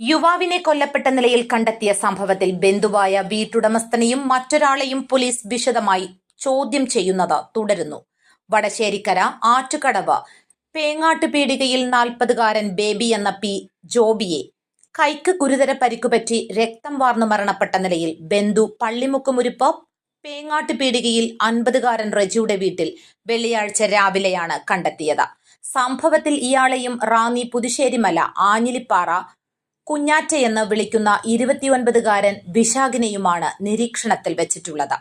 യുവാവിനെ കൊല്ലപ്പെട്ട നിലയിൽ കണ്ടെത്തിയ സംഭവത്തിൽ ബന്ധുവായ വീട്ടുടമസ്ഥനെയും മറ്റൊരാളെയും പോലീസ് വിശദമായി ചോദ്യം ചെയ്യുന്നത് തുടരുന്നു. വടശ്ശേരിക്കര ആറ്റുകടവ് പേങ്ങാട്ട് പീടികയിൽ നാൽപ്പതുകാരൻ ബേബി എന്ന പി ജോബിയെ കൈക്ക് ഗുരുതര പരിക്കുപറ്റി രക്തം വാർന്നു മരണപ്പെട്ട നിലയിൽ ബന്ധു പള്ളിമുക്കുമുരിപ്പ് പേങ്ങാട്ട് പീടികയിൽ അൻപതുകാരൻ റജിയുടെ വീട്ടിൽ വെള്ളിയാഴ്ച രാവിലെയാണ് കണ്ടെത്തിയത്. സംഭവത്തിൽ ഇയാളെയും റാന്നി പുതുശ്ശേരിമല ആഞ്ഞിലിപ്പാറ കുഞ്ഞാറ്റയെന്ന് വിളിക്കുന്ന ഇരുപത്തിയൊൻപതുകാരൻ വിശാഖിനെയുമാണ് നിരീക്ഷണത്തിൽ വെച്ചിട്ടുള്ളത്.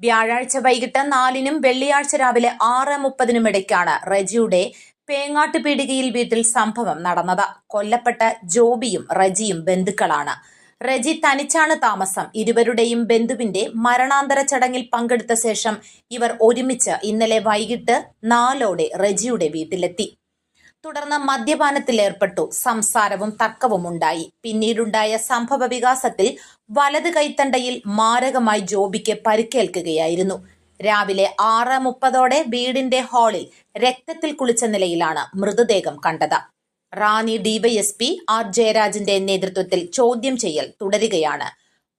വ്യാഴാഴ്ച വൈകിട്ട് നാലിനും വെള്ളിയാഴ്ച രാവിലെ ആറ് മുപ്പതിനും ഇടയ്ക്കാണ് റജിയുടെ പേങ്ങാട്ട് പീടികയിൽ വീട്ടിൽ സംഭവം നടന്നത്. കൊല്ലപ്പെട്ട ജോബിയും റജിയും ബന്ധുക്കളാണ്. റജി തനിച്ചാണ് താമസം. ഇരുവരുടെയും ബന്ധുവിന്റെ മരണാന്തര ചടങ്ങിൽ പങ്കെടുത്ത ശേഷം ഇവർ ഒരുമിച്ച് ഇന്നലെ വൈകിട്ട് നാലോടെ റജിയുടെ വീട്ടിലെത്തി. തുടർന്ന് മദ്യപാനത്തിൽ ഏർപ്പെട്ടു. സംസാരവും തർക്കവും ഉണ്ടായി. പിന്നീടുണ്ടായ സംഭവ വികാസത്തിൽ വലത് കൈത്തണ്ടയിൽ മാരകമായി ജോബിക്ക് പരിക്കേൽക്കുകയായിരുന്നു. രാവിലെ ആറ് മുപ്പതോടെ വീടിന്റെ ഹാളിൽ രക്തത്തിൽ കുളിച്ച നിലയിലാണ് മൃതദേഹം കണ്ടത്. റാണി ഡിവൈഎസ്പി ആർ ജയരാജന്റെ നേതൃത്വത്തിൽ ചോദ്യം ചെയ്യൽ തുടരുകയാണ്.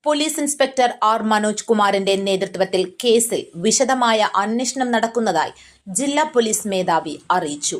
പോലീസ് ഇൻസ്പെക്ടർ ആർ മനോജ് കുമാറിന്റെ നേതൃത്വത്തിൽ കേസിൽ വിശദമായ അന്വേഷണം നടക്കുന്നതായി ജില്ലാ പോലീസ് മേധാവി അറിയിച്ചു.